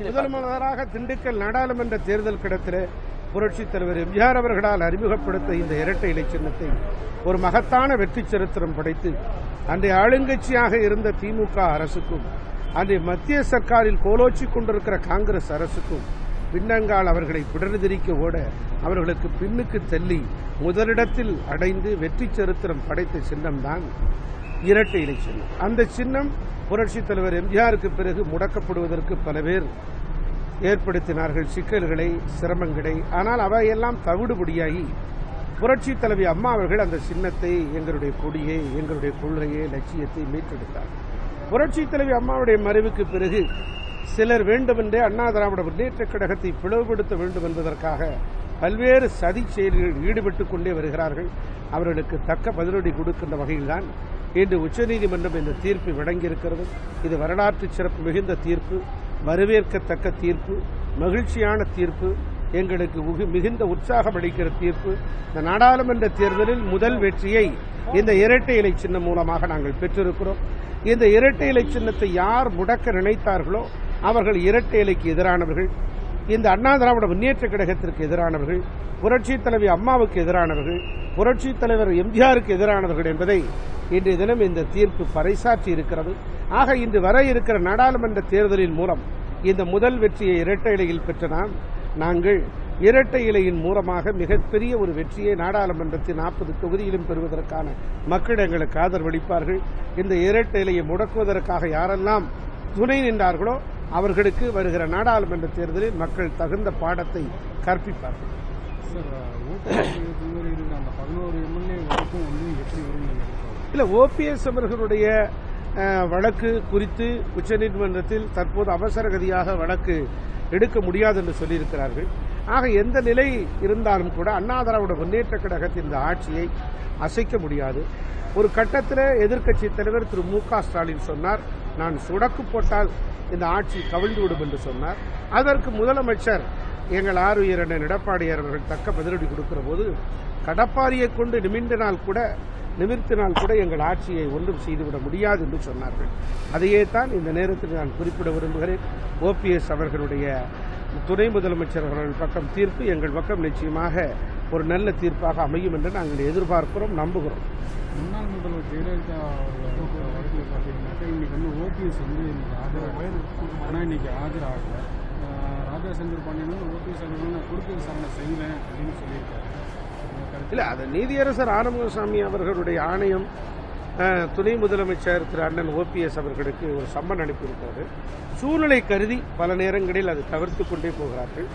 முதல் முதலாக திண்டுக்கல் நாடாளுமன்ற தேர்தல் கிடத்திலே புரட்சித் தலைவர் எம்ஜிஆர் அவர்களால் அறிமுகப்படுத்த இந்த இரட்டை இலை சின்னத்தை ஒரு மகத்தான வெற்றி சரித்திரம் படைத்து அன்றைய ஆளுங்கட்சியாக இருந்த திமுக அரசுக்கும் அன்றைய மத்திய சர்க்காரில் கோலோச்சி கொண்டிருக்கிற காங்கிரஸ் அரசுக்கும் பின்னங்கால் அவர்களை பிடர்திரிக்க ஓட அவர்களுக்கு பின்னுக்கு தள்ளி முதலிடத்தில் அடைந்து வெற்றி சரித்திரம் படைத்த சின்னம்தான் இரட்டை இலை சின்னம் அந்த சின்னம் புரட்சித் தலைவர் எம்ஜிஆருக்கு பிறகு முடக்கப்படுவதற்கு பல பேர் ஏற்படுத்தினார்கள். சிக்கல்களை சிரமங்களை ஆனால் அவையெல்லாம் தவிடுபடியாகி புரட்சி தலைவி அம்மா அவர்கள் அந்த சின்னத்தை எங்களுடைய கொடியை எங்களுடைய கொள்கையை லட்சியத்தை மீட்டெடுத்தார் புரட்சி தலைவி அம்மாவுடைய மறைவுக்கு பிறகு சிலர் வேண்டுமென்றே அண்ணா திராவிட முன்னேற்ற கழகத்தை பிளவுபடுத்த வேண்டும் என்பதற்காக பல்வேறு சதி செயல்களில் ஈடுபட்டுக் கொண்டே வருகிறார்கள். அவர்களுக்கு தக்க பதிலடி கொடுக்கின்ற வகையில்தான் இன்று உச்சநீதிமன்றம் இந்த தீர்ப்பு வழங்கியிருக்கிறது. இது வரலாற்று சிறப்பு மிகுந்த தீர்ப்பு வரவேற்கத்தக்க தீர்ப்பு மகிழ்ச்சியான தீர்ப்பு எங்களுக்கு மிகுந்த உற்சாகம் அளிக்கிற தீர்ப்பு. இந்த நாடாளுமன்ற தேர்தலில் முதல் வெற்றியை இந்த இரட்டை இலை சின்னம் மூலமாக நாங்கள் பெற்றிருக்கிறோம். இந்த இரட்டை இலை சின்னத்தை யார் முடக்க நினைத்தார்களோ அவர்கள் இரட்டை இலைக்கு எதிரானவர்கள். இந்த அண்ணா திராவிட முன்னேற்ற கழகத்திற்கு எதிரானவர்கள் புரட்சி தலைவி அம்மாவுக்கு எதிரானவர்கள் புரட்சி தலைவர் எம்ஜிஆருக்கு எதிரானவர்கள் என்பதை இன்றைய தினம் இந்த தீர்ப்பு பறைசாற்றி இருக்கிறது. ஆக இன்று வர இருக்கிற நாடாளுமன்ற தேர்தலின் மூலம் இந்த முதல் வெற்றியை இரட்டை இலையில் பெற்ற நாம் நாங்கள் இரட்டை இலையின் மூலமாக மிகப்பெரிய ஒரு வெற்றியை நாடாளுமன்றத்தின் நாற்பது தொகுதியிலும் பெறுவதற்கான மக்கள் எங்களுக்கு ஆதரவளிப்பார்கள். இந்த இரட்டை இலையை முடக்குவதற்காக யாரெல்லாம் துணை நின்றார்களோ அவர்களுக்கு வருகிற நாடாளுமன்ற தேர்தலில் மக்கள் தகுந்த பாடத்தை கற்பிப்பார்கள்? இல்ல ஓபிஎஸ் அவர்களுடைய வழக்கு குறித்து உச்சநீதிமன்றத்தில் தற்போது அவசர கதியாக வழக்கு எடுக்க முடியாது என்று சொல்லியிருக்கிறார்கள். ஆக எந்த நிலை இருந்தாலும் கூட அண்ணா திராவிட முன்னேற்ற கழகத்தின் இந்த ஆட்சியை அசைக்க முடியாது. ஒரு கட்டத்தில் எதிர்க்கட்சி தலைவர் திரு மு க ஸ்டாலின் சொன்னார் நான் சுடக்கு போட்டால் இந்த ஆட்சி கவிழ்ந்து விடும் என்று சொன்னார். அதற்கு முதலமைச்சர் எங்கள் ஆறு அண்ணன் எடப்பாடியார் அவர்கள் தக்க பதிலடி கொடுக்கிற போது கடப்பாரியை கொண்டு நிமிண்டினால் கூட நிமிர்த்தினால் கூட எங்கள் ஆட்சியை ஒன்றும் செய்துவிட முடியாது என்று சொன்னார்கள். அதையே தான் இந்த நேரத்தில் நான் குறிப்பிட விரும்புகிறேன். ஓபிஎஸ் அவர்களுடைய துணை முதலமைச்சர் அவர்கள் பக்கம் தீர்ப்பு எங்கள் பக்கம் நிச்சயமாக ஒரு நல்ல தீர்ப்பாக அமையும் என்று நாங்கள் எதிர்பார்க்கிறோம் நம்புகிறோம். முன்னாள் முதல்வர் ஜெயலலிதா அவர்கள் வழக்கில் பார்த்தீங்கன்னாக்கா இன்னைக்கு வந்து ஓபிஎஸ் வந்து இன்னைக்கு ஆஜராக ஆனால் ஆஜராகல ராஜா சந்திர பாண்டியன் வந்து ஓபிஎஸ் அவர்கள் நான் குறுக்கு விசாரணை செய்யலேன் அப்படின்னு சொல்லியிருக்காரு. இல்ல அது நீதியரசர் ஆனந்தசாமி அவர்களுடைய ஆணையம் துணை முதலமைச்சர் திரு அண்ணன் ஓபிஎஸ் அவர்களுக்கு ஒரு சம்மன் அனுப்பியிருக்கிறது சூழ்நிலை கருதி பல நேரங்களில் அது தவிர்த்து கொண்டே போகிறார்கள்.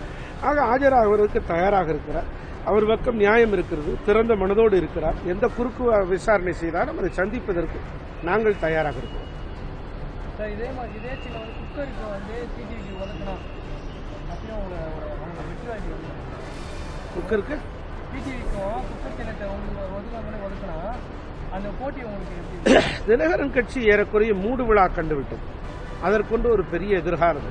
ஆக ஆஜராகுவதற்கு தயாராக இருக்கிறார். அவர் பக்கம் நியாயம் இருக்கிறது திறந்த மனதோடு இருக்கிறார். எந்த குறுக்கு விசாரணை செய்தாலும் அதை சந்திப்பதற்கு நாங்கள் தயாராக இருக்கிறோம். இதே மாதிரி இதே வந்து குக்கருக்கு வந்து ஒதுக்கணும் ஒரு வெற்றி குக்கருக்கு? குக்கர் சின்னத்தை உங்களுக்கு ஒதுக்கணும். அந்த போட்டி உங்களுக்கு எப்படி தினகரன் கட்சி ஏறக்குறைய மூடு விழா கண்டுவிட்டது. அதற்கொண்டு ஒரு பெரிய எதிர்காலம்.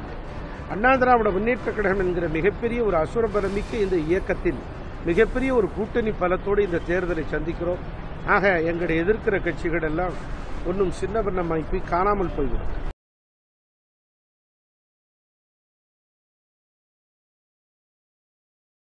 அண்ணா திராவிட முன்னேற்ற கழகம் என்கிற மிகப்பெரிய ஒரு அசுரபலமிக்க இந்த இயக்கத்தில் மிகப்பெரிய ஒரு கூட்டணி பலத்தோடு இந்த தேர்தலை சந்திக்கிறோம். ஆக எங்களை எதிர்க்கிற கட்சிகள் எல்லாம் ஒன்றும் சின்ன பின்னமாய் போய் காணாமல் போய்விடும்.